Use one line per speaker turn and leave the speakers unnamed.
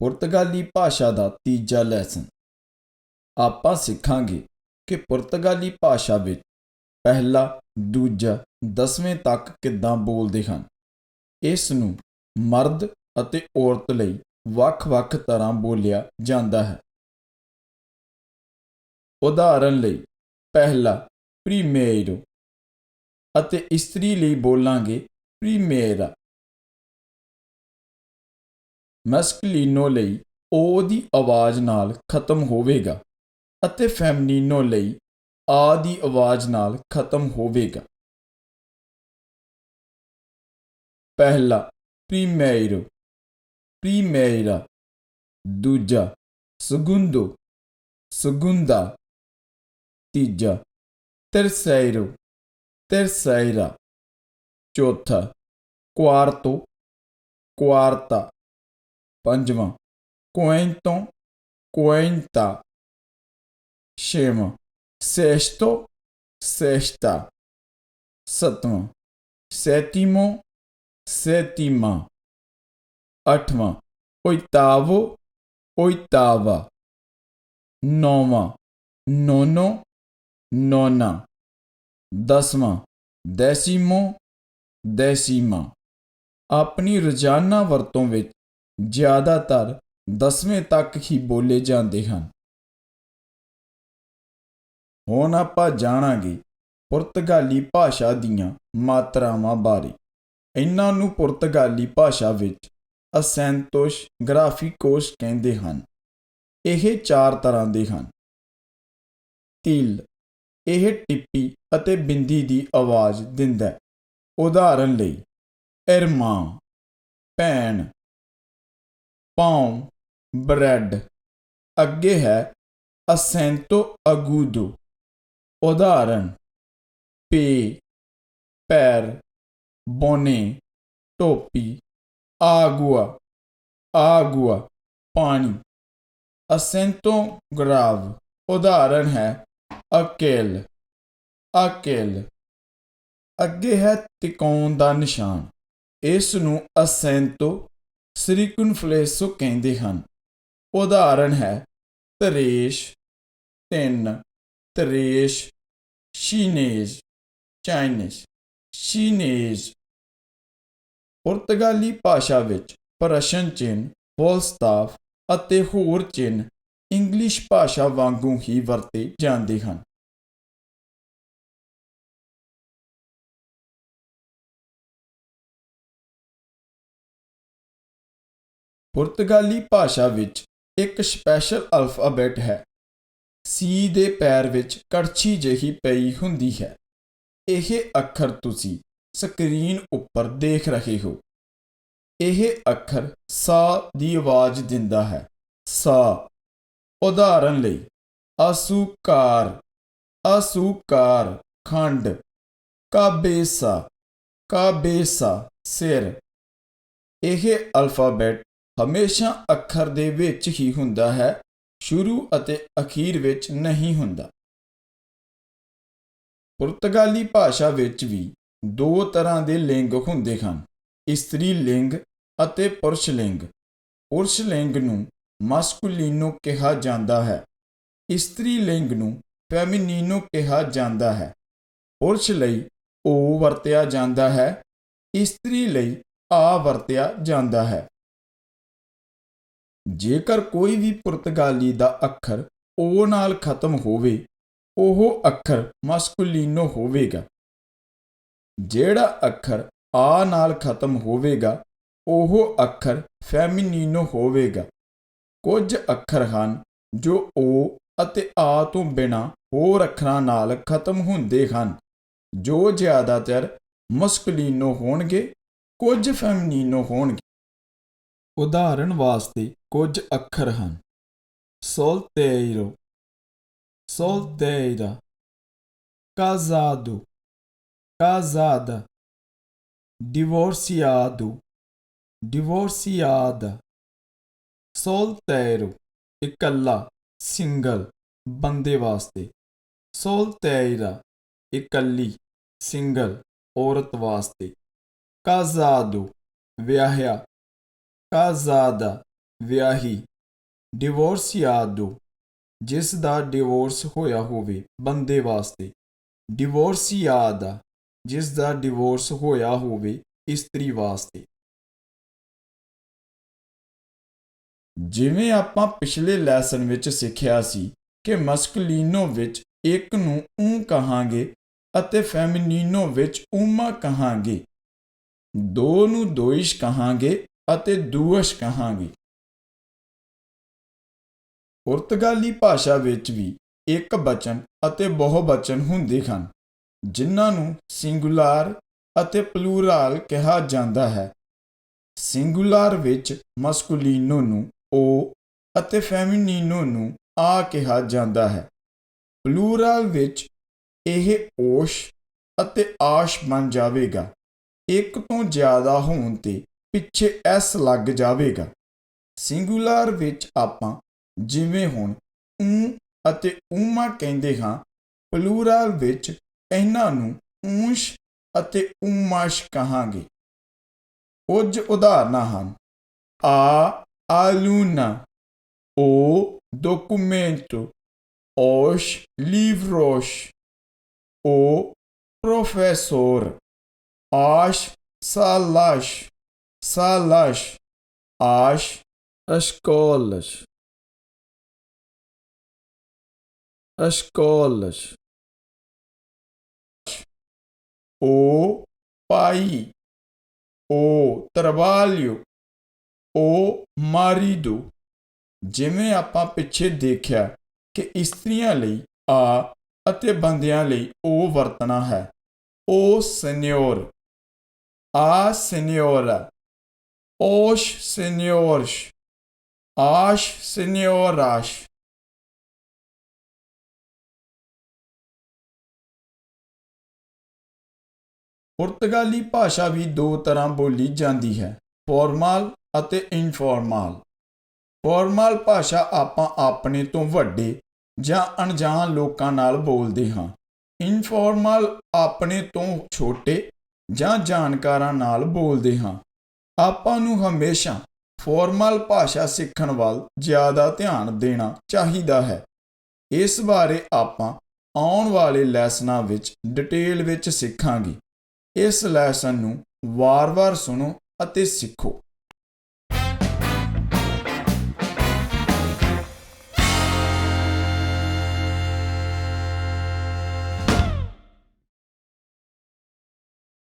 ਪੁਰਤਗਾਲੀ ਭਾਸ਼ਾ ਦਾ ਤੀਜਾ ਲੈਸਨ। ਆਪਾਂ ਸਿੱਖਾਂਗੇ ਕਿ ਪੁਰਤਗਾਲੀ ਭਾਸ਼ਾ ਵਿੱਚ ਪਹਿਲਾ, ਦੂਜਾ, ਦਸਵੇਂ ਤੱਕ ਕਿੱਦਾਂ ਬੋਲਦੇ ਹਨ। ਇਸ ਨੂੰ ਮਰਦ ਅਤੇ ਔਰਤ ਲਈ ਵੱਖ-ਵੱਖ ਤਰ੍ਹਾਂ ਬੋਲਿਆ ਜਾਂਦਾ ਹੈ। ਉਦਾਹਰਨ ਲਈ, ਪਹਿਲਾ, ਪ੍ਰੀਮੇਰੋ ਅਤੇ ਇਸਤਰੀ ਲਈ ਬੋਲਾਂਗੇ ਪ੍ਰੀਮੇਰਾ। ਮੈਸਕਲੀਨੋ ਲਈ ਓ ਦੀ ਆਵਾਜ਼ ਨਾਲ ਖਤਮ ਹੋਵੇਗਾ ਅਤੇ ਫੈਮਨੀਨੋ ਲਈ ਆ ਦੀ ਆਵਾਜ਼ ਨਾਲ ਖਤਮ ਹੋਵੇਗਾ। ਪਹਿਲਾ ਪ੍ਰੀਮੇਰੋ ਪ੍ਰੀਮੇਰਾ ਦੂਜਾ segundo segunda ਤੀਜਾ terceiro terceira ਚੌਥਾ quarto quarta ਪੰਜਵਾਂ quinto quinta ਛੇਵਾਂ sexto sexta ਸੱਤਵਾਂ sétimo sétima ਅੱਠਵਾਂ oitavo oitava ਨੌਵਾਂ nono nona ਦਸਵਾਂ décimo décima ਆਪਣੀ ਰੋਜ਼ਾਨਾ ਵਰਤੋਂ ਵਿੱਚ ਜ਼ਿਆਦਾਤਰ ਦਸਵੇਂ ਤੱਕ ਹੀ ਬੋਲੇ ਜਾਂਦੇ ਹਨ। ਹੁਣ ਆਪਾਂ ਜਾਣਾਂਗੇ ਪੁਰਤਗਾਲੀ ਭਾਸ਼ਾ ਦੀਆਂ ਮਾਤਰਾਵਾਂ ਬਾਰੇ। ਇਹਨਾਂ ਨੂੰ ਪੁਰਤਗਾਲੀ ਭਾਸ਼ਾ ਵਿੱਚ ਅਸੈਂਤੋਸ਼ ਗ੍ਰਾਫਿਕੋਸ ਕਹਿੰਦੇ ਹਨ। ਇਹ ਚਾਰ ਤਰ੍ਹਾਂ ਦੇ ਹਨ। ਤਿਲ, ਇਹ ਟਿੱਪੀ ਅਤੇ ਬਿੰਦੀ ਦੀ ਆਵਾਜ਼ ਦਿੰਦਾ ਉਦਾਹਰਨ ਲਈ, ਇਰਮਾ, ਭੈਣ ਪੌਂ ਬ੍ਰੈਡ। ਅੱਗੇ ਹੈ ਅਸੈਂਤੋ ਅਗੂਦੋ। ਉਦਾਹਰਨ, ਪੇ, ਪੈਰ, ਬੋਨੇ, ਟੋਪੀ, ਆਗੂਆ ਆਗੂਆ, ਪਾਣੀ। ਅਸੈਂਤੋ ਗ੍ਰਾਵ, ਉਦਾਹਰਨ ਹੈ ਅਕੇਲ ਅਕੇਲ। ਅੱਗੇ ਹੈ ਤਿਕੋਣ ਦਾ ਨਿਸ਼ਾਨ। ਇਸ ਨੂੰ ਅਸੈਂਤੋ ਸ੍ਰੀਕੁਨਫਲੇਸੋ ਕਹਿੰਦੇ ਹਨ। ਉਦਾਹਰਨ ਹੈ, ਤਰੇਸ਼, ਤਿੰਨ, ਤਰੇਸ਼ ਚੀਨੇਜ਼ ਚਾਈਨੀਜ਼ ਚੀਨੇਜ਼ ਪੁਰਤਗਾਲੀ ਭਾਸ਼ਾ ਵਿੱਚ ਪ੍ਰਸ਼ਨ ਚਿੰਨ੍ਹ ਫੁੱਲ ਸਟਾਪ ਅਤੇ ਹੋਰ ਚਿੰਨ੍ਹ ਇੰਗਲਿਸ਼ ਭਾਸ਼ਾ ਵਾਂਗੂ ਹੀ ਵਰਤੇ ਜਾਂਦੇ ਹਨ। ਪੁਰਤਗਾਲੀ ਭਾਸ਼ਾ ਵਿੱਚ ਇੱਕ ਸਪੈਸ਼ਲ ਅਲਫਾਬੈਟ ਹੈ। ਸੀ ਦੇ ਪੈਰ ਵਿੱਚ ਕੜਛੀ ਜਿਹੀ ਪਈ ਹੁੰਦੀ ਹੈ। ਇਹ ਅੱਖਰ ਤੁਸੀਂ ਸਕਰੀਨ ਉੱਪਰ ਦੇਖ ਰਹੇ ਹੋ। ਇਹ ਅੱਖਰ ਸਾ ਦੀ ਆਵਾਜ਼ ਦਿੰਦਾ ਹੈ। ਸਾ। ਉਦਾਹਰਨ ਲਈ, ਅਸੂਕਾਰ ਅਸੂਕਾਰ, ਖੰਡ, ਕਾਬੇਸਾ ਕਾਬੇਸਾ, ਸਿਰ। ਇਹ ਅਲਫਾਬੈਟ ਹਮੇਸ਼ਾ ਅੱਖਰ ਦੇ ਵਿੱਚ ਹੀ ਹੁੰਦਾ ਹੈ, ਸ਼ੁਰੂ ਅਤੇ ਅਖੀਰ ਵਿੱਚ ਨਹੀਂ ਹੁੰਦਾ। ਪੁਰਤਗਾਲੀ ਭਾਸ਼ਾ ਵਿੱਚ ਵੀ ਦੋ ਤਰ੍ਹਾਂ ਦੇ ਲਿੰਗ ਹੁੰਦੇ ਹਨ, ਇਸਤਰੀ ਲਿੰਗ ਅਤੇ ਪੁਰਸ਼ ਲਿੰਗ। ਪੁਰਸ਼ ਲਿੰਗ ਨੂੰ ਮਾਸਕੂਲੀਨੋ ਕਿਹਾ ਜਾਂਦਾ ਹੈ। ਇਸਤਰੀ ਲਿੰਗ ਨੂੰ ਫੈਮਿਨੀਨੋ ਕਿਹਾ ਜਾਂਦਾ ਹੈ। ਪੁਰਸ਼ ਲਈ ਓ ਵਰਤਿਆ ਜਾਂਦਾ ਹੈ, ਇਸਤਰੀ ਲਈ ਆ ਵਰਤਿਆ ਜਾਂਦਾ ਹੈ। ਜੇਕਰ ਕੋਈ ਵੀ ਪੁਰਤਗਾਲੀ ਦਾ ਅੱਖਰ ਉਹ ਨਾਲ ਖਤਮ ਹੋਵੇ, ਉਹ ਅੱਖਰ ਮਾਸਕੂਲੀਨੋ ਹੋਵੇਗਾ। ਜਿਹੜਾ ਅੱਖਰ ਆ ਨਾਲ ਖਤਮ ਹੋਵੇਗਾ, ਉਹ ਅੱਖਰ ਫੈਮਿਨੀਨੋ ਹੋਵੇਗਾ। ਕੁਝ ਅੱਖਰ ਹਨ ਜੋ ਉਹ ਅਤੇ ਆ ਤੋਂ ਬਿਨਾ ਹੋਰ ਅੱਖਰਾਂ ਨਾਲ ਖਤਮ ਹੁੰਦੇ ਹਨ, ਜੋ ਜ਼ਿਆਦਾਤਰ ਮਸਕਲੀਨੋ ਹੋਣਗੇ, ਕੁਝ ਫੈਮਿਨੀਨੋ ਹੋਣਗੇ। ਉਦਾਹਰਣ ਵਾਸਤੇ ਕੁਝ ਅੱਖਰ ਹਨ solteiro solteira casado casada divorciado divorciada solteiro ਇਕੱਲਾ ਸਿੰਗਲ ਬੰਦੇ ਵਾਸਤੇ solteira ਇਕੱਲੀ ਸਿੰਗਲ ਔਰਤ ਵਾਸਤੇ casado ਵਿਆਹਿਆ casada ਵਿਆਹੀ। ਡਿਵੋਰਸੀਆਦੋ ਜਿਸ ਦਾ ਡਿਵੋਰਸ ਹੋਇਆ ਹੋਵੇ ਬੰਦੇ ਵਾਸਤੇ। ਡਿਵੋਰਸੀਆਦਾ ਜਿਸ ਦਾ ਡਿਵੋਰਸ ਹੋਇਆ ਹੋਵੇ ਇਸਤਰੀ ਵਾਸਤੇ। ਜਿਵੇਂ ਆਪਾਂ ਪਿਛਲੇ ਲੈਸਨ ਵਿੱਚ ਸਿੱਖਿਆ ਸੀ ਕਿ ਮਸਕਲੀਨੋ ਵਿੱਚ ਇੱਕ ਨੂੰ ਊ ਕਹਾਂਗੇ ਅਤੇ ਫੈਮਿਨੀਨੋ ਵਿੱਚ ਉਮਾ ਕਹਾਂਗੇ। ਦੋ ਨੂੰ ਦੋਇਸ਼ ਕਹਾਂਗੇ ਅਤੇ ਦੂਅਸ਼ ਕਹਾਂਗੇ। ਪੁਰਤਗਾਲੀ ਭਾਸ਼ਾ ਵਿੱਚ ਵੀ ਇੱਕ ਬਚਨ ਅਤੇ ਬਹੁਵਚਨ ਹੁੰਦੇ ਹਨ, ਜਿਨ੍ਹਾਂ ਨੂੰ ਸਿੰਗੂਲਾਰ ਅਤੇ ਪਲੂਰਲ ਕਿਹਾ ਜਾਂਦਾ ਹੈ। ਸਿੰਗੂਲਾਰ ਵਿੱਚ ਮਸਕੂਲੀਨੋ ਨੂੰ ਓ ਅਤੇ ਫੈਮਿਨੀਨੋ ਨੂੰ ਆ ਕਿਹਾ ਜਾਂਦਾ ਹੈ। ਪਲੂਰਲ ਵਿੱਚ ਇਹ ਓਸ਼ ਅਤੇ ਆਸ਼ ਬਣ ਜਾਵੇਗਾ। ਇੱਕ ਤੋਂ ਜ਼ਿਆਦਾ ਹੋਣ ਤੇ ਪਿੱਛੇ ਐਸ ਲੱਗ ਜਾਵੇਗਾ। ਸਿੰਗੂਲਰ ਵਿੱਚ ਆਪਾਂ ਜਿਵੇਂ ਹੁਣ ਊ ਅਤੇ ਊਮਾ ਕਹਿੰਦੇ ਹਾਂ ਪਲੂਰਲ ਵਿੱਚ ਇਹਨਾਂ ਨੂੰ ਊਂਸ਼ ਅਤੇ ਊਮਾਸ਼ ਕਹਾਂਗੇ ਕੁਝ ਉਦਾਹਰਨਾਂ ਹਨ ਆ aluna o documento os livros o professor as salas salas as escolas as colas, o pai, o trabalho, o marido ਜਿਵੇਂ ਆਪਾਂ ਪਿੱਛੇ ਦੇਖਿਆ ਕਿ ਇਸਤਰੀਆਂ ਲਈ ਆ ਅਤੇ ਬੰਦਿਆਂ ਲਈ ਉਹ ਵਰਤਣਾ ਹੈ ਉਹ ਸੈਨਿਓਰ ਆ ਸੈਨਿਓਰਾ ਓਸ਼ ਸੈਨਿਓਰਸ਼ ਆਸ਼ ਸੈਨਿਓਰਾਸ਼ ਪੁਰਤਗਾਲੀ ਭਾਸ਼ਾ ਵੀ ਦੋ ਤਰ੍ਹਾਂ ਬੋਲੀ ਜਾਂਦੀ ਹੈ, ਫਾਰਮਲ ਅਤੇ ਇਨਫਾਰਮਲ। ਫਾਰਮਲ ਭਾਸ਼ਾ ਆਪਾਂ ਆਪਣੇ ਤੋਂ ਵੱਡੇ ਜਾਂ ਅਣਜਾਣ ਲੋਕਾਂ ਨਾਲ ਬੋਲਦੇ ਹਾਂ। ਇਨਫਾਰਮਲ ਆਪਣੇ ਤੋਂ ਛੋਟੇ ਜਾਂ ਜਾਣਕਾਰਾਂ ਨਾਲ ਬੋਲਦੇ ਹਾਂ। ਆਪਾਂ ਨੂੰ ਹਮੇਸ਼ਾ ਫਾਰਮਲ ਭਾਸ਼ਾ ਸਿੱਖਣ ਵੱਲ ਜ਼ਿਆਦਾ ਧਿਆਨ ਦੇਣਾ ਚਾਹੀਦਾ ਹੈ। ਇਸ ਬਾਰੇ ਆਪਾਂ ਆਉਣ ਵਾਲੇ ਲੈਸਨਾਂ ਵਿੱਚ ਡਿਟੇਲ ਵਿੱਚ ਸਿੱਖਾਂਗੇ। ਇਸ ਲੈਸਨ ਨੂੰ ਵਾਰ-ਵਾਰ ਸੁਣੋ ਅਤੇ ਸਿੱਖੋ।